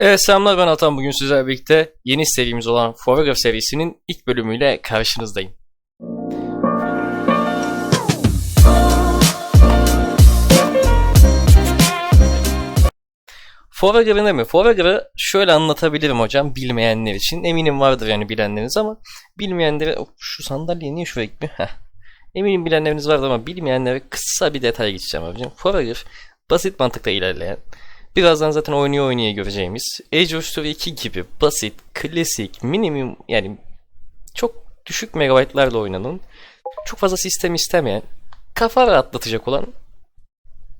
Evet selamlar ben Atan bugün sizlerle birlikte yeni serimiz olan Forever serisinin ilk bölümüyle karşınızdayım. Forever'ı ne mi? Forever'ı şöyle anlatabilirim hocam bilmeyenler için. Eminim vardır yani bilenleriniz ama bilmeyenlere Of, şu sandalye niye şuraya gitmiyor? Eminim bilenleriniz vardır ama bilmeyenlere kısa bir detay geçeceğim hocam. Forever basit mantıkla ilerleyen Birazdan zaten oynaya oynaya göreceğimiz Age of Story 2 gibi basit, klasik, minimum yani çok düşük megabaytlarla oynanan, çok fazla sistem istemeyen, kafa rahatlatacak olan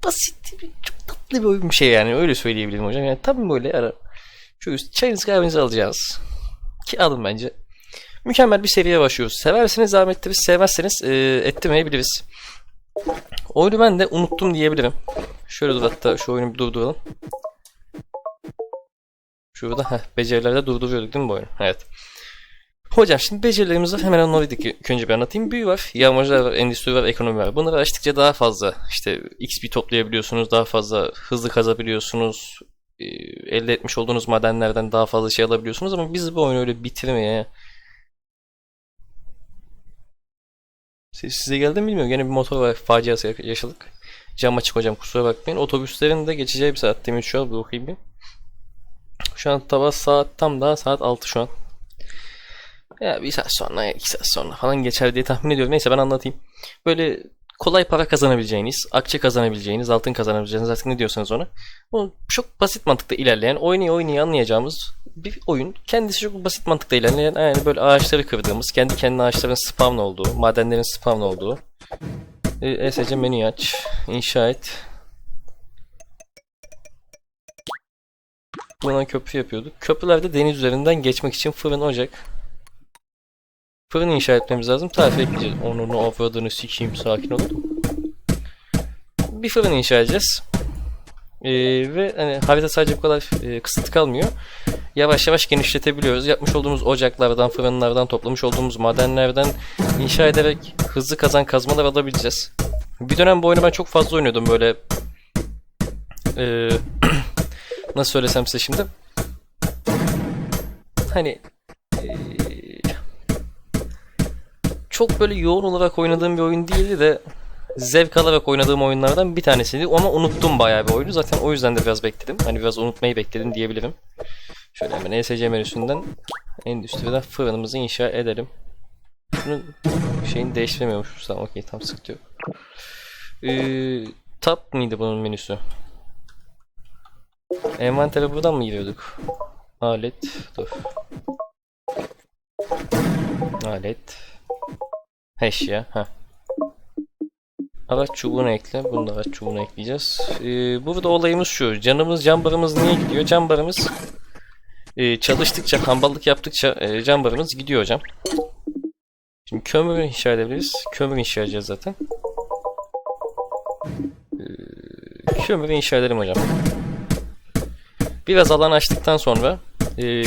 basit, bir- çok tatlı bir oyun şey yani öyle söyleyebilirim hocam. Yani tam böyle ara şu çayınızı kahvenizi alacağız. Ki alın bence. Mükemmel bir seriye başlıyoruz. Severseniz devam ettiririz, sevmezseniz e, ettirmeyebiliriz. Oyunu ben de unuttum diyebilirim. Şöyle dur hatta şu oyunu bir durduralım. Şurada heh, becerilerde durduruyorduk değil mi bu oyunu? Evet. Hocam şimdi becerilerimiz var. Hemen onları ilk önce bir anlatayım. Büyü var, yağmacılar var, endüstri var, ekonomi var. Bunları açtıkça daha fazla işte XP toplayabiliyorsunuz, daha fazla hızlı kazabiliyorsunuz. Ee, elde etmiş olduğunuz madenlerden daha fazla şey alabiliyorsunuz ama biz bu oyunu öyle bitirmeye Ses size geldi mi bilmiyorum. Gene bir motor var faciası yaşadık. Cam açık hocam kusura bakmayın. Otobüslerin de geçeceği bir saat demin şu an bir okuyayım bir. Şu an tava saat tam daha saat 6 şu an. Ya bir saat sonra, iki saat sonra falan geçer diye tahmin ediyorum. Neyse ben anlatayım. Böyle kolay para kazanabileceğiniz, akçe kazanabileceğiniz, altın kazanabileceğiniz artık ne diyorsanız ona. Bu çok basit mantıkta ilerleyen, oynaya oynaya anlayacağımız bir oyun. Kendisi çok basit mantıkta ilerleyen, yani böyle ağaçları kırdığımız, kendi kendine ağaçların spawn olduğu, madenlerin spawn olduğu. ESC menü aç, inşa et. Buradan köprü yapıyorduk. Köprülerde deniz üzerinden geçmek için fırın, ocak, Fırın inşa etmemiz lazım. Tarife ekleyeceğiz. Onun offroad'unu sikeyim sakin olun. Bir fırın inşa edeceğiz. Ee, ve hani harita sadece bu kadar e, kısıtlı kalmıyor. Yavaş yavaş genişletebiliyoruz. Yapmış olduğumuz ocaklardan, fırınlardan, toplamış olduğumuz madenlerden inşa ederek hızlı kazan kazmalar alabileceğiz. Bir dönem bu oyunu ben çok fazla oynuyordum böyle e, nasıl söylesem size şimdi hani e, çok böyle yoğun olarak oynadığım bir oyun değildi de zevk alarak oynadığım oyunlardan bir tanesiydi ama unuttum bayağı bir oyunu. Zaten o yüzden de biraz bekledim. Hani biraz unutmayı bekledim diyebilirim. Şöyle hemen ESC menüsünden endüstriden fırınımızı inşa edelim. Şunun şeyini değiştiremiyormuşuz. Tamam okey tam sıkıntı yok. Ee, tab mıydı bunun menüsü? Envantere buradan mı giriyorduk? Alet. Dur. Alet. Eşya. Ha. Araç çubuğunu ekle. Bunu da araç çubuğuna ekleyeceğiz. Ee, burada olayımız şu. Canımız, can barımız niye gidiyor? Can barımız e, çalıştıkça, hamballık yaptıkça e, can barımız gidiyor hocam. Şimdi kömür inşa edebiliriz. Kömür inşa edeceğiz zaten. Ee, kömür inşa edelim hocam. Biraz alan açtıktan sonra e,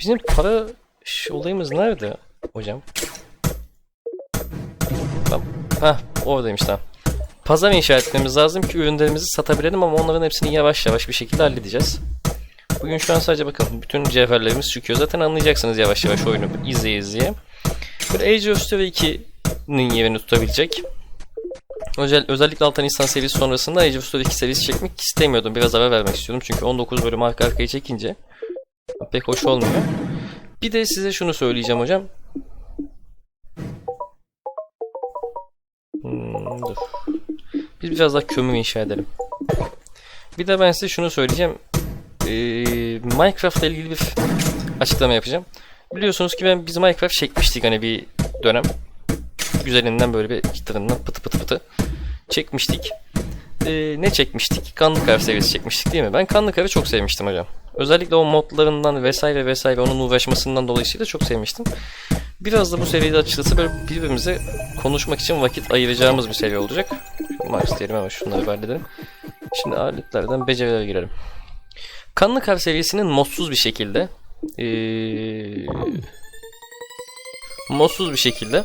bizim para olayımız nerede hocam? Tamam. Hah oradaymış tamam. Pazar inşa etmemiz lazım ki ürünlerimizi satabilelim ama onların hepsini yavaş yavaş bir şekilde halledeceğiz. Bugün şu an sadece bakın bütün cevherlerimiz çıkıyor. Zaten anlayacaksınız yavaş yavaş oyunu izleye izleye. Böyle Age of Story 2'nin yerini tutabilecek. Özel, özellikle Altan İnsan serisi sonrasında Age of Story 2 serisi çekmek istemiyordum. Biraz ara vermek istiyordum. Çünkü 19 bölüm arka arkaya çekince pek hoş olmuyor. Bir de size şunu söyleyeceğim hocam. Hmm, dur. Biz biraz daha kömür inşa edelim. Bir de ben size şunu söyleyeceğim. Ee, Minecraft ile ilgili bir açıklama yapacağım. Biliyorsunuz ki ben biz Minecraft çekmiştik hani bir dönem. Güzelinden böyle bir çıtırından pıtı pıtı pıtı çekmiştik. Ee, ne çekmiştik? Kanlı Kar serisi çekmiştik değil mi? Ben Kanlı Kar'ı çok sevmiştim hocam. Özellikle o modlarından vesaire vesaire onun uğraşmasından dolayısıyla çok sevmiştim. Biraz da bu seride açıkçası böyle birbirimize konuşmak için vakit ayıracağımız bir seri olacak. Max diyelim ama şunları halledelim. Şimdi aletlerden becerilere girelim. Kanlı Kar serisinin modsuz bir şekilde ee, modsuz bir şekilde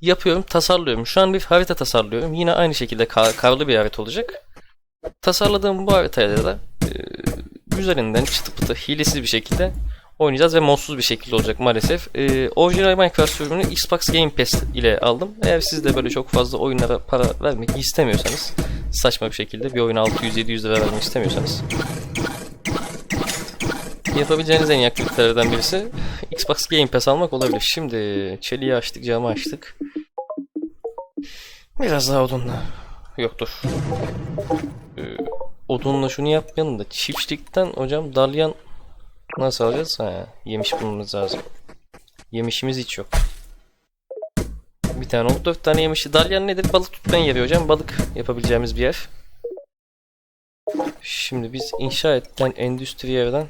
yapıyorum, tasarlıyorum. Şu an bir harita tasarlıyorum. Yine aynı şekilde kar- karlı bir harita olacak. tasarladığım bu haritayla da e, üzerinden çıtı pıtı hilesiz bir şekilde oynayacağız ve modsuz bir şekilde olacak maalesef. E, orijinal Minecraft sürümünü Xbox Game Pass ile aldım. Eğer siz de böyle çok fazla oyunlara para vermek istemiyorsanız saçma bir şekilde bir oyuna 600-700 lira vermek istemiyorsanız yapabileceğiniz en iyi birisi Xbox Game Pass almak olabilir. Şimdi çeliği açtık, camı açtık. Biraz daha odunla. Yoktur. Ee, odunla şunu yapmayalım da çiftlikten hocam dalyan nasıl alacağız? Ha, yemiş bulmamız lazım. Yemişimiz hiç yok. Bir tane oldu. Dört tane yemişi. Dalyan nedir? Balık tutmayan yeri hocam. Balık yapabileceğimiz bir yer. Şimdi biz inşa edilen endüstri yerden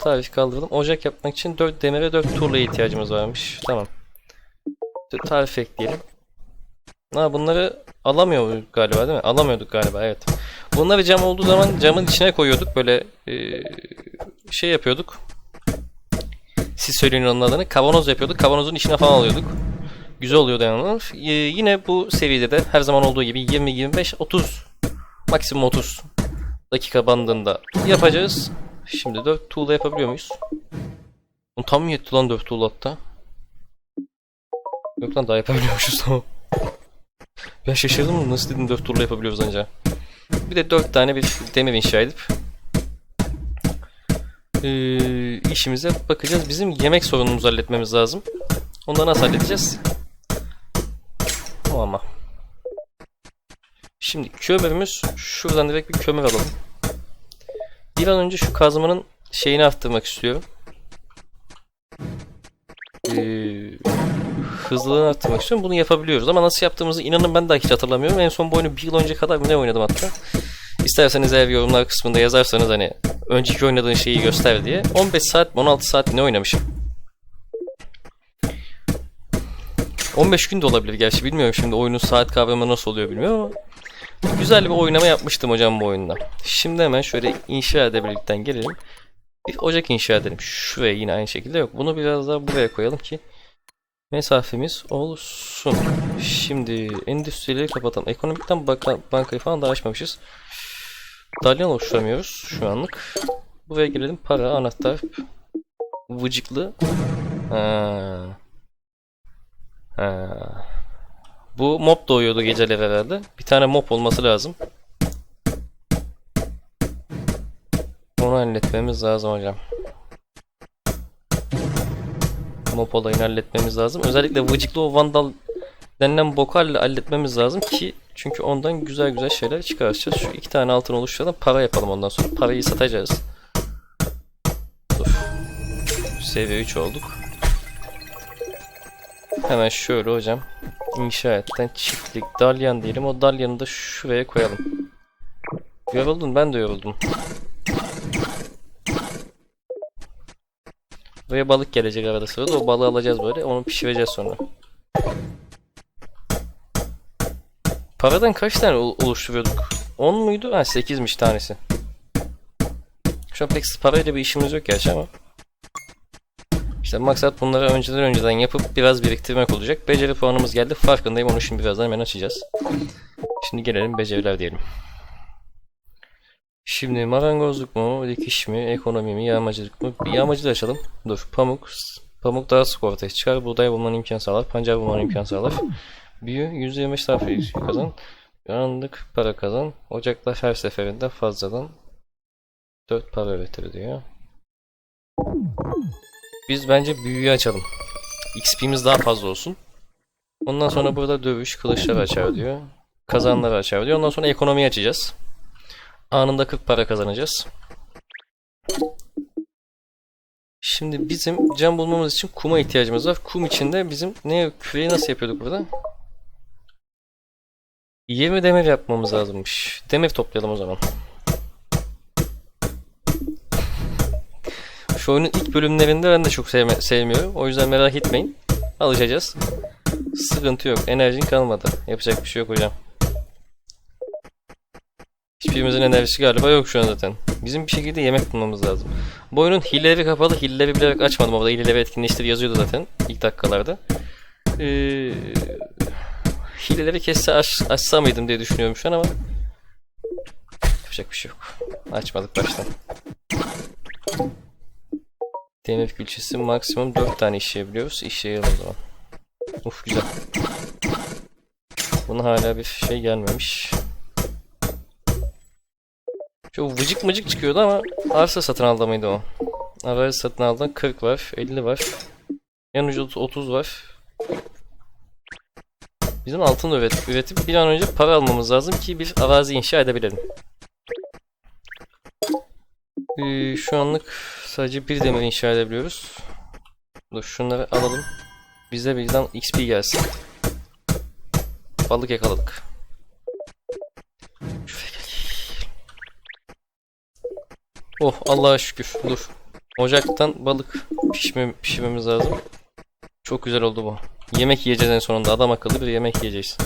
tarif kaldırdım. Ocak yapmak için 4 demire 4 tuğlaya ihtiyacımız varmış. Tamam. Tarif ekleyelim. Ha bunları alamıyorduk galiba değil mi? Alamıyorduk galiba evet. Bunları cam olduğu zaman camın içine koyuyorduk. Böyle e, şey yapıyorduk. Siz söyleyin onun adını. Kavanoz yapıyorduk. Kavanozun içine falan alıyorduk. Güzel oluyordu yani. E, yine bu seviyede de her zaman olduğu gibi 20, 25, 30 maksimum 30 dakika bandında yapacağız. Şimdi 4 tuğla yapabiliyor muyuz? Oğlum Tam mı yetti lan 4 tuğla hatta? Yok lan daha yapabiliyormuşuz tamam. Ben şaşırdım nasıl dedim 4 turla yapabiliyoruz anca. Bir de 4 tane bir demir inşa edip ee, işimize bakacağız. Bizim yemek sorunumuzu halletmemiz lazım. Onları nasıl halledeceğiz? O ama. Şimdi kömürümüz şuradan direkt bir kömür alalım. Bir an önce şu kazmanın şeyini arttırmak istiyorum. Ee, hızlılığını arttırmak istiyorum. Bunu yapabiliyoruz ama nasıl yaptığımızı inanın ben daha hiç hatırlamıyorum. En son bu oyunu bir yıl önce kadar mı ne oynadım hatta. İsterseniz eğer yorumlar kısmında yazarsanız hani önceki oynadığın şeyi göster diye. 15 saat 16 saat ne oynamışım. 15 gün de olabilir gerçi bilmiyorum şimdi oyunun saat kavramı nasıl oluyor bilmiyorum ama güzel bir oynama yapmıştım hocam bu oyunda. Şimdi hemen şöyle inşa edebilirlikten gelelim. Bir ocak inşa edelim. Şuraya yine aynı şekilde yok. Bunu biraz daha buraya koyalım ki mesafemiz olsun. Şimdi endüstrileri kapatalım. Ekonomikten baka, bankayı falan da açmamışız. Dalyan oluşturamıyoruz şu anlık. Buraya gelelim. Para, anahtar, vıcıklı. Ha. Ha. Bu mob doğuyordu geceleri herhalde. Bir tane mob olması lazım. Onu halletmemiz lazım hocam. Mob olayını halletmemiz lazım. Özellikle vıcıklı o vandal denilen bokalle halletmemiz lazım ki çünkü ondan güzel güzel şeyler çıkaracağız. Şu iki tane altın oluşturalım. Para yapalım ondan sonra. Parayı satacağız. Dur. Seviye 3 olduk. Hemen şöyle hocam. İnşa etten çiftlik dalyan diyelim. O dalyanı da şuraya koyalım. Yoruldun ben de yoruldum. Buraya balık gelecek arada sırada. O balığı alacağız böyle. Onu pişireceğiz sonra. Paradan kaç tane ol- oluşturuyorduk? 10 muydu? Ha 8'miş tanesi. Şu an pek parayla bir işimiz yok gerçi ama. İşte maksat bunları önceden önceden yapıp biraz biriktirmek olacak. Beceri puanımız geldi. Farkındayım. Onu şimdi birazdan hemen açacağız. Şimdi gelelim beceriler diyelim. Şimdi marangozluk mu, dikiş mi, ekonomi mi, yağmacılık mı? Bir yağmacılığı açalım. Dur. Pamuk. Pamuk daha sık ortaya çıkar. Buğday bulmanın imkan sağlar. Pancar bulmanın imkan sağlar. Büyü 125 tarafı kazan. Anlık para kazan. Ocaklar her seferinde fazladan 4 para üretir diyor. Biz bence büyüyü açalım. XP'miz daha fazla olsun. Ondan sonra burada dövüş, kılıçları açar diyor. Kazanları açar diyor. Ondan sonra ekonomiyi açacağız. Anında 40 para kazanacağız. Şimdi bizim cam bulmamız için kuma ihtiyacımız var. Kum içinde bizim ne küreyi nasıl yapıyorduk burada? 20 demir yapmamız lazımmış. Demir toplayalım o zaman. Şu oyunun ilk bölümlerinde ben de çok sevme- sevmiyorum. O yüzden merak etmeyin. Alışacağız. Sıkıntı yok. Enerjin kalmadı. Yapacak bir şey yok hocam. Hiçbirimizin enerjisi galiba yok şu an zaten. Bizim bir şekilde yemek bulmamız lazım. Bu oyunun hileleri kapalı. Hileleri bilerek açmadım. Orada hileleri etkinleştir yazıyordu zaten ilk dakikalarda. Ee, hileleri kesse aç, açsa mıydım diye düşünüyorum şu an ama Yapacak bir şey yok. Açmadık baştan. Demir külçesi maksimum 4 tane işleyebiliyoruz. İşleyelim o zaman. Uf güzel. Buna hala bir şey gelmemiş. Çok vıcık mıcık çıkıyordu ama arsa satın aldı mıydı o? Arazi satın aldı 40 var, 50 var. Yan ucu 30 var. Bizim altın üret, üretip bir an önce para almamız lazım ki bir arazi inşa edebilelim. Ee, şu anlık sadece bir demir inşa edebiliyoruz. Dur şunları alalım. Bize birden XP gelsin. Balık yakaladık. Oh Allah'a şükür. Dur. Ocaktan balık pişme, pişirmemiz lazım. Çok güzel oldu bu. Yemek yiyeceğiz en sonunda. Adam akıllı bir yemek yiyeceğiz.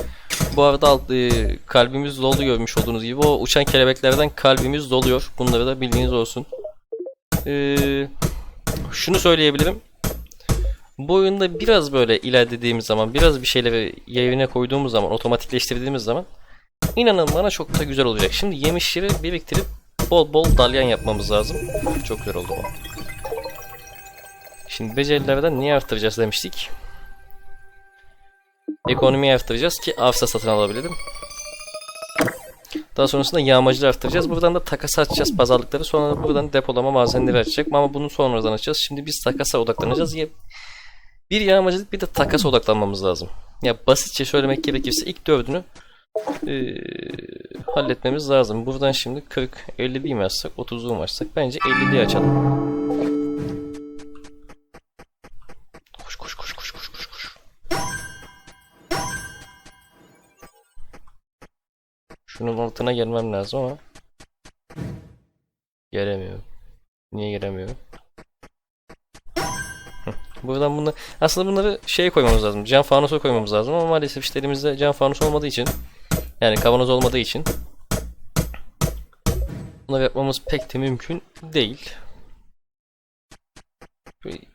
Bu arada alt, e, kalbimiz dolu görmüş olduğunuz gibi. O uçan kelebeklerden kalbimiz doluyor. Bunları da bildiğiniz olsun. Ee, şunu söyleyebilirim. Bu oyunda biraz böyle ilerlediğimiz zaman, biraz bir şeyleri yerine koyduğumuz zaman, otomatikleştirdiğimiz zaman inanın bana çok da güzel olacak. Şimdi yemişleri biriktirip bol bol dalyan yapmamız lazım. Çok güzel oldu bu. Şimdi becerilerden niye arttıracağız demiştik. Ekonomiyi arttıracağız ki arsa satın alabilelim. Daha sonrasında yağmacılığı arttıracağız. Buradan da takasa açacağız pazarlıkları. Sonra da buradan depolama malzemeleri açacak. Ama bunu sonradan açacağız. Şimdi biz takasa odaklanacağız. Bir yağmacılık bir de takasa odaklanmamız lazım. Ya basitçe söylemek gerekirse ilk dördünü eee, halletmemiz lazım. Buradan şimdi 40, 50 değil mi açsak, 30'luğu mu açsak? Bence 50'liği açalım. Şunun altına gelmem lazım ama gelemiyorum. Niye gelemiyorum? Buradan bunu aslında bunları şeye koymamız lazım. Cam fanusa koymamız lazım ama maalesef işte elimizde cam fanus olmadığı için yani kavanoz olmadığı için bunları yapmamız pek de mümkün değil.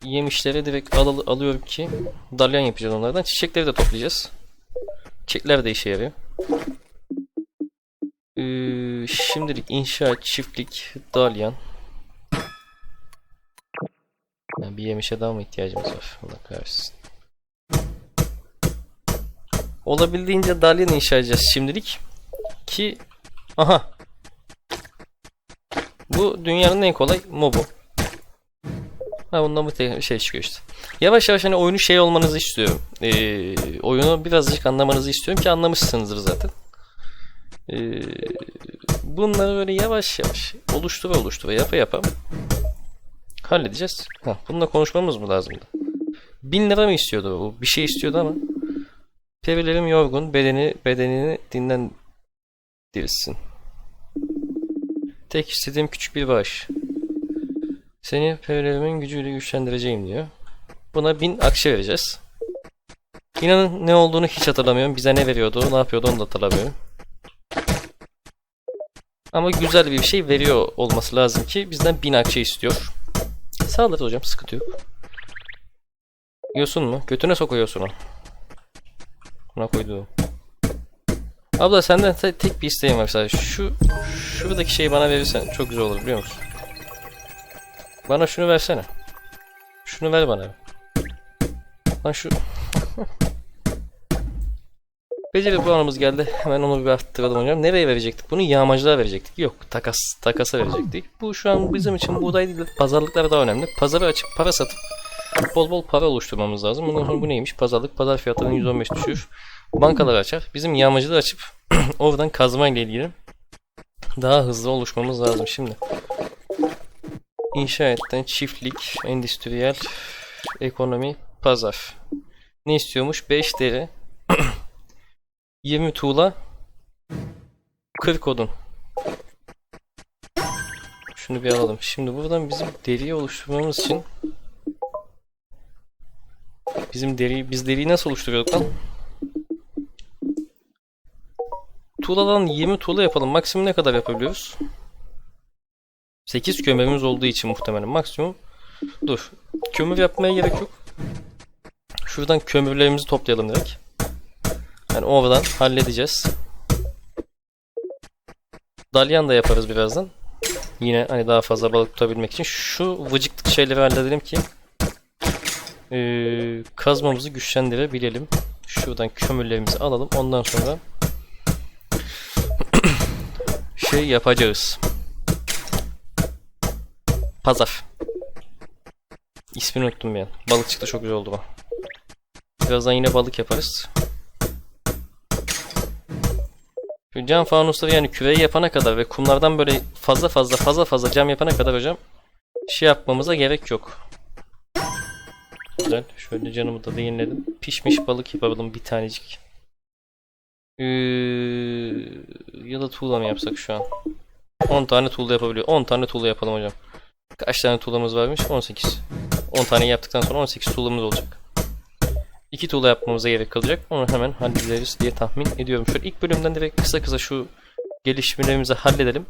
Yemişleri direkt al alıyorum ki dalyan yapacağız onlardan. Çiçekleri de toplayacağız. Çiçekler de işe yarıyor. Ee, şimdilik inşaat, çiftlik, dalyan. Yani bir yemişe daha mı ihtiyacımız var? Allah kahretsin. Olabildiğince dalyan inşa edeceğiz şimdilik. Ki aha. Bu dünyanın en kolay mobu. Ha bundan bu şey çıkıyor işte. Yavaş yavaş hani oyunu şey olmanızı istiyorum. Ee, oyunu birazcık anlamanızı istiyorum ki anlamışsınızdır zaten. Ee, bunları böyle yavaş yavaş oluştura oluştura yapa yapa halledeceğiz. Ha, bununla konuşmamız mı lazımdı? Bin lira mı istiyordu bu? Bir şey istiyordu ama Perilerim yorgun, bedeni bedenini dinlendirsin. Tek istediğim küçük bir bağış. Seni perilerimin gücüyle güçlendireceğim diyor. Buna bin akçe vereceğiz. İnanın ne olduğunu hiç hatırlamıyorum. Bize ne veriyordu, ne yapıyordu onu da hatırlamıyorum. Ama güzel bir şey veriyor olması lazım ki bizden bin akçe istiyor. Sağlarız hocam sıkıntı yok. Yosun mu? Götüne sokuyorsun o. Buna koydu. Abla senden te- tek bir isteğim var sadece. Şu şuradaki şeyi bana verirsen çok güzel olur biliyor musun? Bana şunu versene. Şunu ver bana. Lan şu Beceri puanımız geldi. Hemen onu bir arttıralım hocam. Nereye verecektik? Bunu yağmacılığa verecektik. Yok takas takasa verecektik. Bu şu an bizim için buğday değil de pazarlıklar daha önemli. Pazarı açıp para satıp bol bol para oluşturmamız lazım. Bundan sonra bu neymiş? Pazarlık pazar fiyatının 115 düşür. Bankalar açar. Bizim yağmacılığı açıp oradan kazma ile ilgili daha hızlı oluşmamız lazım şimdi. İnşaatten çiftlik, endüstriyel, ekonomi, pazar. Ne istiyormuş? 5 deri, 20 tuğla, 40 odun. Şunu bir alalım. Şimdi buradan bizim deriyi oluşturmamız için bizim deriyi biz deriyi nasıl oluşturuyorduk lan? Tuğladan 20 tuğla yapalım. Maksimum ne kadar yapabiliyoruz? 8 kömürümüz olduğu için muhtemelen maksimum. Dur. Kömür yapmaya gerek yok. Şuradan kömürlerimizi toplayalım direkt. Yani oradan halledeceğiz. Dalyan da yaparız birazdan. Yine hani daha fazla balık tutabilmek için. Şu vıcıklık şeyleri halledelim ki ee, kazmamızı güçlendirebilelim. Şuradan kömürlerimizi alalım. Ondan sonra şey yapacağız. Pazar. İsmini unuttum ben. Balık çıktı çok güzel oldu bu. Birazdan yine balık yaparız. Şu cam fanusları yani küreği yapana kadar ve kumlardan böyle fazla fazla fazla fazla cam yapana kadar hocam şey yapmamıza gerek yok. Güzel. Şöyle canımı da yeniledim. Pişmiş balık yapalım bir tanecik. Ee, ya da tuğla mı yapsak şu an? 10 tane tuğla yapabiliyor. 10 tane tuğla yapalım hocam. Kaç tane tuğlamız varmış? 18. 10 tane yaptıktan sonra 18 tuğlamız olacak. 2 tuğla yapmamıza gerek kalacak. Onu hemen hallederiz diye tahmin ediyorum. Şöyle ilk bölümden direkt kısa kısa şu gelişmelerimizi halledelim.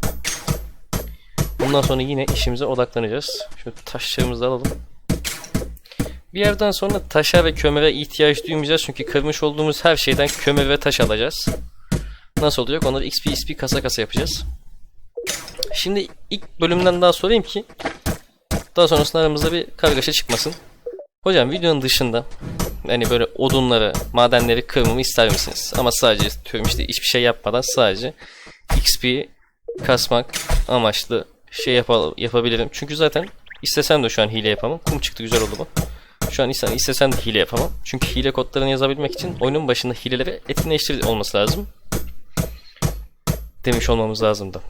Ondan sonra yine işimize odaklanacağız. Şu taşlarımızı alalım. Bir yerden sonra taşa ve kömüre ihtiyaç duymayacağız. Çünkü kırmış olduğumuz her şeyden kömür ve taş alacağız. Nasıl olacak? Onları XP XP kasa kasa yapacağız. Şimdi ilk bölümden daha sorayım ki daha sonrasında aramızda bir kargaşa çıkmasın. Hocam videonun dışında hani böyle odunları, madenleri kırmamı ister misiniz? Ama sadece diyorum işte hiçbir şey yapmadan sadece XP kasmak amaçlı şey yapa- yapabilirim. Çünkü zaten istesem de şu an hile yapamam. Kum çıktı güzel oldu bu. Şu an istesem, istesem de hile yapamam. Çünkü hile kodlarını yazabilmek için oyunun başında hileleri etkinleştir olması lazım. Demiş olmamız lazımdı.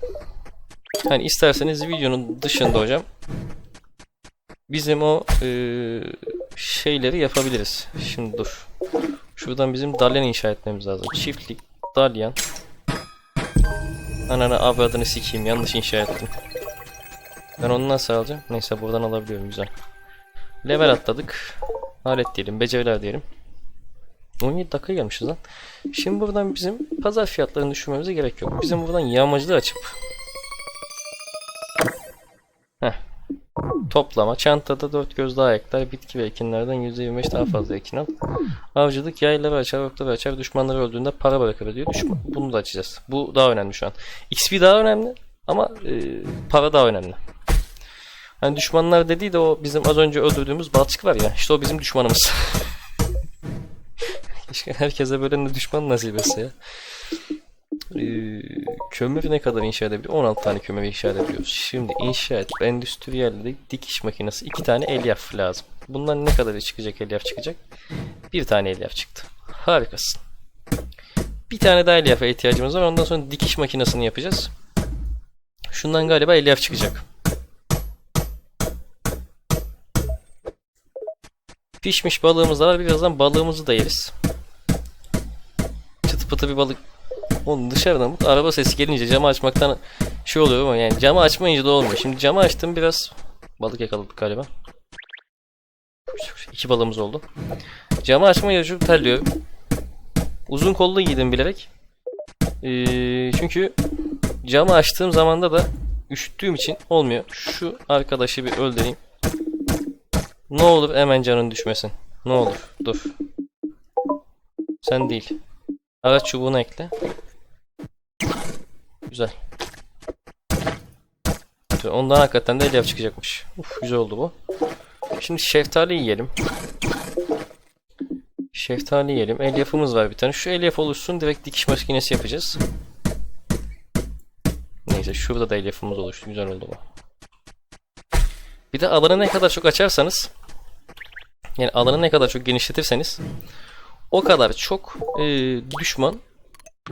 Hani isterseniz videonun dışında hocam bizim o eee, şeyleri yapabiliriz. Şimdi dur. Şuradan bizim dalyan inşa etmemiz lazım. Çiftlik, dalyan. Ananı avradını sikeyim yanlış inşa ettim. Ben onu nasıl alacağım? Neyse buradan alabiliyorum güzel. Level atladık. Alet diyelim, beceriler diyelim. 17 dakika gelmişiz lan. Şimdi buradan bizim pazar fiyatlarını düşürmemize gerek yok. Bizim buradan yağmacılığı açıp Heh. Toplama. Çantada dört göz daha ekler. Bitki ve ekinlerden %25 daha fazla ekin al. Avcılık yayları açar, okları açar. Düşmanları öldüğünde para bırakır diyor. Düşman. Bunu da açacağız. Bu daha önemli şu an. XP daha önemli ama e, para daha önemli. Hani düşmanlar dediği de o bizim az önce öldürdüğümüz balçık var ya. İşte o bizim düşmanımız. Keşke herkese böyle de düşman nasip etse ya. Ee, kömür ne kadar inşa edebiliyor? 16 tane kömür inşa edebiliyoruz. Şimdi inşa et. Endüstriyelde dikiş makinesi. 2 tane elyaf lazım. Bundan ne kadar çıkacak elyaf çıkacak? Bir tane elyaf çıktı. Harikasın. Bir tane daha elyafa ihtiyacımız var. Ondan sonra dikiş makinesini yapacağız. Şundan galiba elyaf çıkacak. Pişmiş balığımız da var. Birazdan balığımızı da yeriz. Çıtı pıtı bir balık. Oğlum dışarıdan bu araba sesi gelince camı açmaktan şey oluyor ama yani camı açmayınca da olmuyor. Şimdi camı açtım biraz. Balık yakaladık galiba. İki balığımız oldu. Camı açmayınca çok terliyorum. Uzun kollu giydim bilerek. Ee, çünkü camı açtığım zamanda da üşüttüğüm için olmuyor. Şu arkadaşı bir öldüreyim. Ne olur hemen canın düşmesin. Ne olur. Dur. Sen değil. Araç çubuğunu ekle. Güzel. Ondan hakikaten de elyaf çıkacakmış. Uf, güzel oldu bu. Şimdi şeftali yiyelim. Şeftali yiyelim. Elyafımız var bir tane. Şu elyaf oluşsun direkt dikiş makinesi yapacağız. Neyse şurada da elyafımız oluştu. Güzel oldu bu. Bir de alanı ne kadar çok açarsanız yani alanı ne kadar çok genişletirseniz o kadar çok e, düşman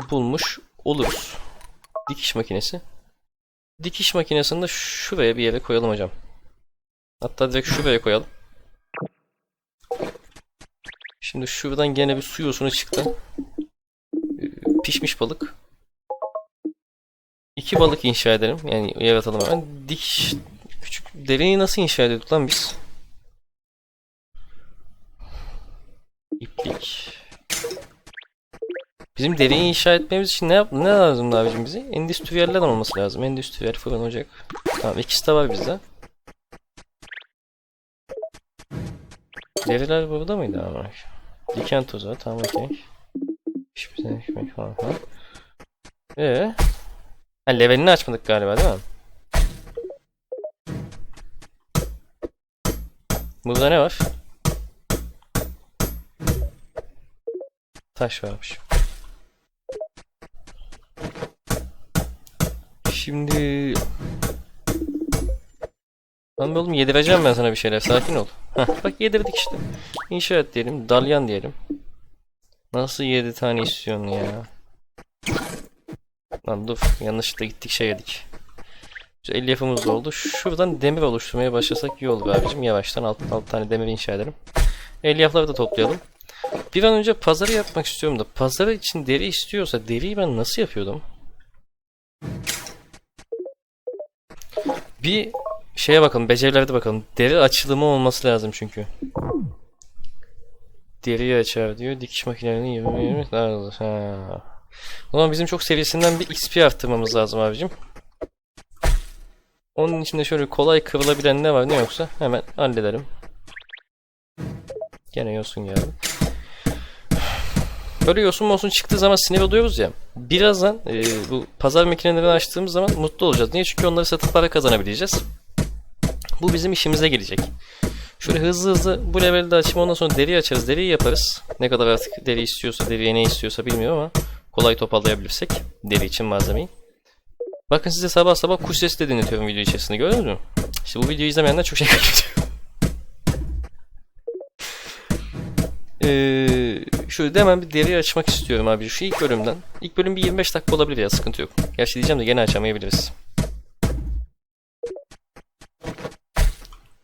bulmuş oluruz. Dikiş makinesi. Dikiş makinesini de şuraya bir yere koyalım hocam. Hatta direkt şuraya koyalım. Şimdi şuradan gene bir su yosunu çıktı. E, Pişmiş balık. İki balık inşa edelim. Yani yaratalım hemen. Dikiş küçük dereyi nasıl inşa ediyorduk lan biz? İplik. Bizim dereyi inşa etmemiz için ne yap ne lazım abicim bize? Endüstriyellerden olması lazım. Endüstriyel fırın ocak. Tamam ikisi de var bizde. Deriler burada mıydı ama? Diken tozu tamam okey. Pişmiş ekmek falan falan. Ee, Ha levelini açmadık galiba değil mi? Burada ne var? Taş varmış. Şimdi... Lan oğlum yedireceğim ben sana bir şeyler. Sakin ol. Heh, bak yedirdik işte. İnşaat diyelim. Dalyan diyelim. Nasıl 7 tane istiyorsun ya? Lan dur. Yanlışlıkla gittik şey yedik. Güzel, El yapımız da oldu. Şuradan demir oluşturmaya başlasak iyi olur abicim. Yavaştan alt, alt tane demir inşa edelim. Elyafları da toplayalım. Bir an önce pazarı yapmak istiyorum da pazarı için deri istiyorsa deriyi ben nasıl yapıyordum? Bir şeye bakalım, becerilerde bakalım. Deri açılımı olması lazım çünkü. Deriyi açar diyor. Dikiş makinelerinin 20 20 lazım. Ha. O zaman bizim çok seviyesinden bir XP arttırmamız lazım abicim. Onun içinde şöyle kolay kırılabilen ne var ne yoksa hemen hallederim. Gene yosun geldi. Böyle yosun mosun çıktığı zaman sinir oluyoruz ya. Birazdan e, bu pazar makinelerini açtığımız zaman mutlu olacağız. Niye? Çünkü onları satıp para kazanabileceğiz. Bu bizim işimize gelecek. Şöyle hızlı hızlı bu levelde açayım ondan sonra deri açarız. Deriyi yaparız. Ne kadar artık deri istiyorsa, deriye ne istiyorsa bilmiyorum ama kolay toparlayabilirsek deri için malzemeyi. Bakın size sabah sabah kuş sesi de dinletiyorum video içerisinde gördünüz mü? İşte bu videoyu izlemeyenler çok şey kaybediyor. Ee, şöyle hemen bir deri açmak istiyorum abi şu ilk bölümden. İlk bölüm bir 25 dakika olabilir ya sıkıntı yok. Gerçi diyeceğim de gene açamayabiliriz.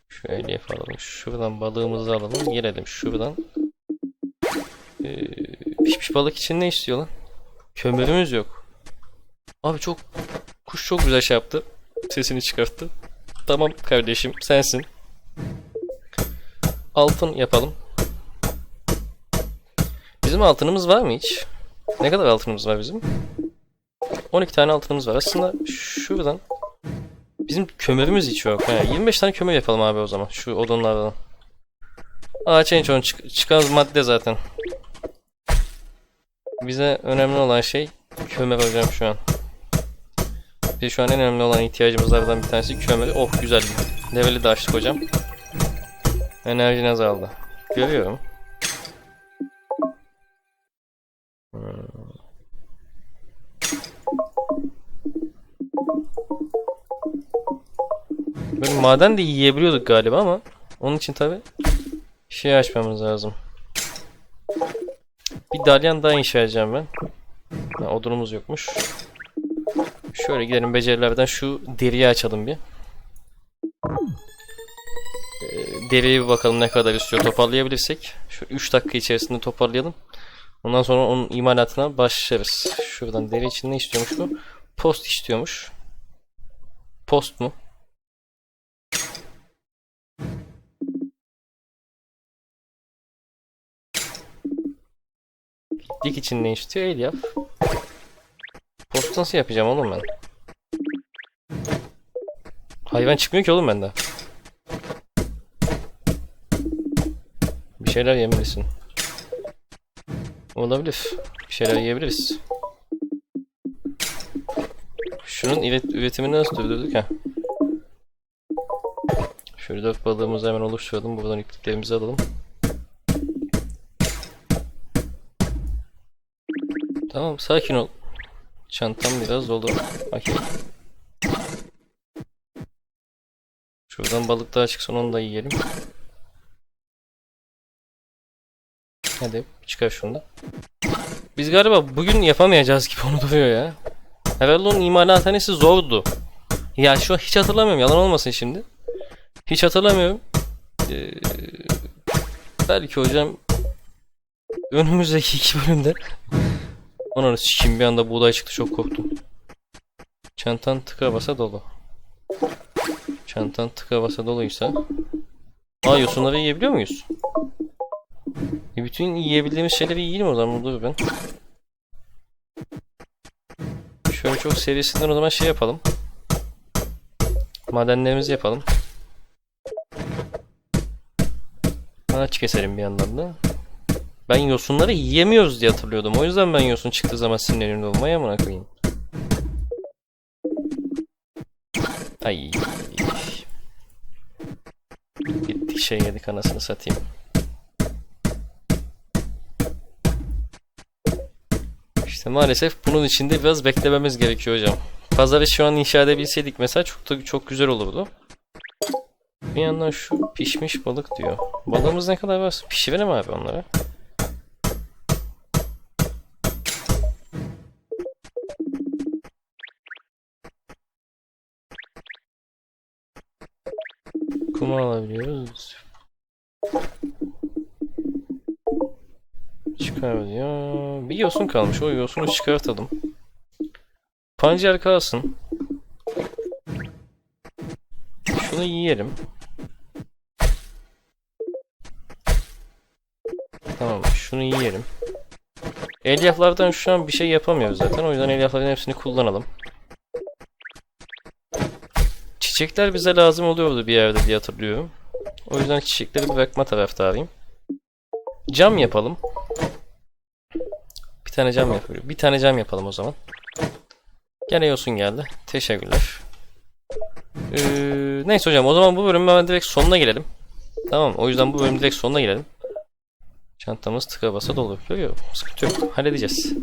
Şöyle yapalım. Şuradan balığımızı alalım. Gelelim şuradan. Ee, pişmiş balık için ne istiyor lan? Kömürümüz yok. Abi çok kuş çok güzel şey yaptı. Sesini çıkarttı. Tamam kardeşim sensin. Altın yapalım. Bizim altınımız var mı hiç? Ne kadar altınımız var bizim? 12 tane altınımız var. Aslında şuradan bizim kömürümüz hiç yok. He, 25 tane kömür yapalım abi o zaman. Şu odunlardan. Ağaç en çok çık çıkan madde zaten. Bize önemli olan şey kömür hocam şu an. Bize şu an en önemli olan ihtiyacımızlardan bir tanesi kömür. Oh güzel. Leveli de açtık hocam. Enerjin azaldı. Görüyorum. Böyle maden de yiyebiliyorduk galiba ama onun için tabi şey açmamız lazım. Bir dalyan daha inşa edeceğim ben. Ha, odunumuz yokmuş. Şöyle gidelim becerilerden şu deriyi açalım bir. Ee, deriyi bir bakalım ne kadar istiyor toparlayabilirsek. Şu 3 dakika içerisinde toparlayalım. Ondan sonra onun imalatına başlarız. Şuradan deri için ne istiyormuş bu? Post istiyormuş. Post mu? Dik için ne istiyor? El yap. Post nasıl yapacağım oğlum ben? Hayvan çıkmıyor ki oğlum bende. Bir şeyler yemelisin. Olabilir. Bir şeyler yiyebiliriz. Şunun üret üretimini nasıl durdurduk ha? Dört balığımızı hemen oluşturalım. Buradan ipliklerimizi alalım. Tamam sakin ol. Çantam biraz dolu. Okey. Şuradan balık daha çıksın onu da yiyelim. Hadi çıkar şunu da. Biz galiba bugün yapamayacağız gibi onu duruyor ya. Herhalde onun imalathanesi zordu. Ya şu hiç hatırlamıyorum yalan olmasın şimdi. Hiç hatırlamıyorum. Ee, belki hocam önümüzdeki iki bölümde Ananı sikeyim bir anda buğday çıktı çok korktum. Çantan tıka basa dolu. Çantan tıka basa doluysa Aa yosunları yiyebiliyor muyuz? E bütün yiyebildiğimiz şeyleri yiyelim o zaman dur ben. Şöyle çok serisinden o zaman şey yapalım. Madenlerimizi yapalım. Ağaç keselim bir yandan da. Ben yosunları yiyemiyoruz diye hatırlıyordum. O yüzden ben yosun çıktığı zaman sinirlerimde olmaya amına koyayım. Ay. Gittik şey yedik anasını satayım. İşte maalesef bunun içinde biraz beklememiz gerekiyor hocam. Pazarı şu an inşa edebilseydik mesela çok da çok güzel olurdu. Bir yandan şu pişmiş balık diyor. Balığımız ne kadar var? Pişirelim abi onları. Kuma alabiliyoruz. Çıkar diyor. Bir yosun kalmış. O yosunu çıkartalım. Pancar kalsın. Şunu yiyelim. Tamam şunu yiyelim. Elyaflardan şu an bir şey yapamıyoruz zaten. O yüzden elyafların hepsini kullanalım. Çiçekler bize lazım oluyordu bir yerde diye hatırlıyorum. O yüzden çiçekleri bırakma taraftarıyım. Cam yapalım. Tane cam yapıyor. Bir tane cam yapalım o zaman. Gene yosun geldi. Teşekkürler. Ee, neyse hocam o zaman bu bölümün hemen direkt sonuna gelelim. Tamam o yüzden bu bölüm direkt sonuna gelelim. Çantamız tıka basa dolu. Yok yok sıkıntı yok. Halledeceğiz.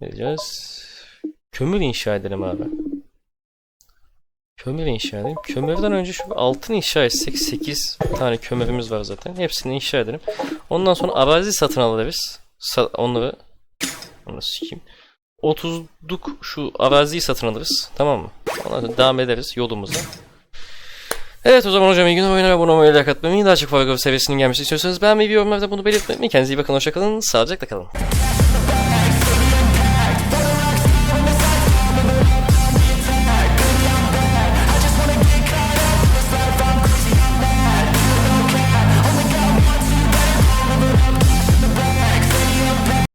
Halledeceğiz. Kömür inşa edelim abi. Kömür inşa edelim. Kömürden önce şu altın inşa etsek 8 tane kömürümüz var zaten. Hepsini inşa edelim. Ondan sonra arazi satın alırız. Onları onu sikeyim. 30'luk şu araziyi satın alırız. Tamam mı? Ondan sonra devam ederiz yolumuza. Evet o zaman hocam iyi günler oyuna ve abone olmayı like atmayı daha çok Fargo seviyesinin gelmesini istiyorsanız beğenmeyi ve yorumlarda bunu belirtmeyi. Kendinize iyi bakın hoşçakalın. Sağlıcakla kalın.